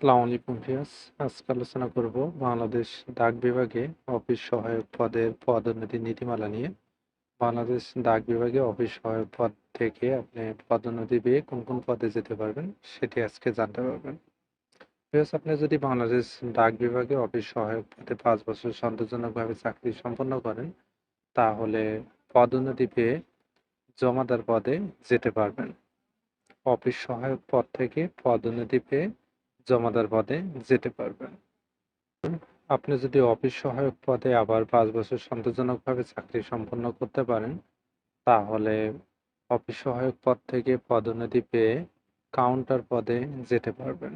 আসসালামু আলাইকুম ভিউয়ার্স, আজকে আলোচনা করব বাংলাদেশ ডাক বিভাগে অফিস সহায়ক পদের পদোন্নতি নীতিমালা নিয়ে। বাংলাদেশ ডাক বিভাগে অফিস সহায়ক পদ থেকে আপনি পদোন্নতি পেয়ে কোন কোন পদে যেতে পারবেন সেটি আজকে জানতে পারবেন। ভিউয়ার্স, আপনি যদি বাংলাদেশ ডাক বিভাগে অফিস সহায়ক পদে পাঁচ বছর সন্তোষজনকভাবে চাকরি সম্পন্ন করেন, তাহলে পদোন্নতি পেয়ে জমাদার পদে যেতে পারবেন। অফিস সহায়ক পদ থেকে পদোন্নতি পেয়ে জমাদার পদে যেতে পারবেন। আপনি যদি অফিস সহায়ক পদে আবার পাঁচ বছর সন্তোষজনকভাবে চাকরি সম্পন্ন করতে পারেন, তাহলে অফিস সহায়ক পদ থেকে পদোন্নতি পেয়ে কাউন্টার পদে যেতে পারবেন।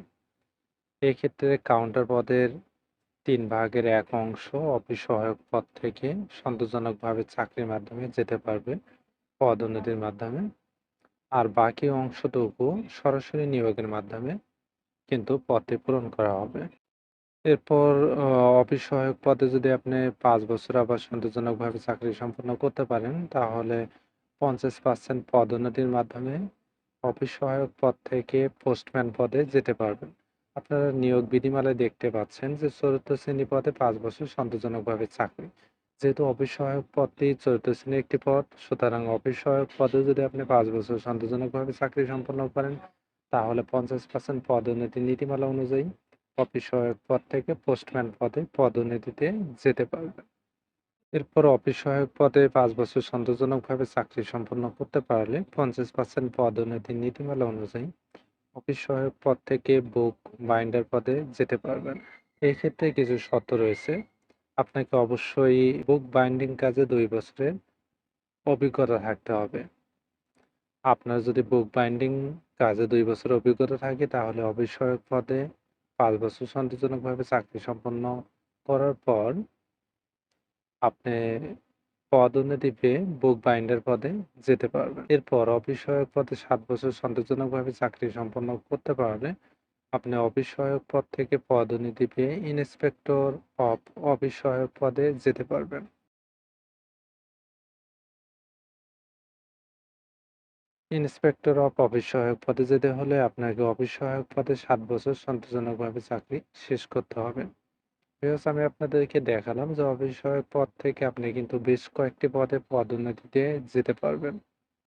এক্ষেত্রে কাউন্টার পদের তিন ভাগের এক অংশ অফিস সহায়ক পদ থেকে সন্তোষজনকভাবে চাকরির মাধ্যমে যেতে পারবে পদোন্নতির মাধ্যমে। আর বাকি অংশটুকু সরাসরি নিয়োগের মাধ্যমে কিন্তু পদটি পূরণ করা হবে। এরপর অফিস সহায়ক পদে যদি আপনি পাঁচ বছর আবার সন্তোষজনকভাবে চাকরি সম্পন্ন করতে পারেন, তাহলে পঞ্চাশ পার্সেন্ট পদোন্নতির মাধ্যমে অফিস সহায়ক পদ থেকে পোস্টম্যান পদে যেতে পারবেন। আপনারা নিয়োগ বিধিমালায় দেখতে পাচ্ছেন যে চতুর্থ শ্রেণি পদে পাঁচ বছর সন্তোষজনকভাবে চাকরি। যেহেতু অফিস সহায়ক পদটি চতুর্থ শ্রেণির একটি পদ, সুতরাং অফিস সহায়ক পদে যদি আপনি পাঁচ বছর সন্তোষজনকভাবে চাকরি সম্পন্ন করেন তাহলে পঞ্চাশ পার্সেন্ট পদোন্নতি নীতিমালা অনুযায়ী অফিস সহায়ক পদ থেকে পোস্টম্যান পদে পদোন্নতিতে যেতে পারবেন এরপর অফিস সহায়ক পদে পাঁচ বছর সন্তোষজনকভাবে চাকরি সম্পন্ন করতে পারলে পঞ্চাশ পার্সেন্ট পদোন্নতি নীতিমালা অনুযায়ী অফিস সহায়ক পদ থেকে বুক বাইন্ডার পদে যেতে পারবেন। এই ক্ষেত্রে কিছু শর্ত রয়েছে। আপনাকে অবশ্যই বুক বাইন্ডিং কাজে দুই বছরের অভিজ্ঞতা থাকতে হবে। আপনার যদি বুক বাইন্ডিং কাজে দুই বছর অভিজ্ঞতা থাকে, তাহলে সহায়ক পদে পাঁচ বছর সন্তোষজনকভাবে চাকরি সম্পন্ন করার পর আপনি পদোন্নতি পেয়ে বুক বাইন্ডার পদে যেতে পারবেন। এরপর সহায়ক পদে সাত বছর সন্তোষজনকভাবে চাকরি সম্পন্ন করতে পারলে আপনি সহায়ক পদ থেকে পদোন্নতি পেয়ে ইন্সপেক্টর অফ সহায়ক পদে যেতে পারবেন। ইন্সপেক্টর অফ অফিস সহায়ক পদে যেতে হলে আপনাকে অফিস সহায়ক পদে সাত বছর সন্তোষজনকভাবে চাকরি শেষ করতে হবে। আমি আপনাদেরকে দেখালাম যে অফিস সহায়ক পদ থেকে আপনি কিন্তু বেশ কয়েকটি পদে পদোন্নতিতে যেতে পারবেন।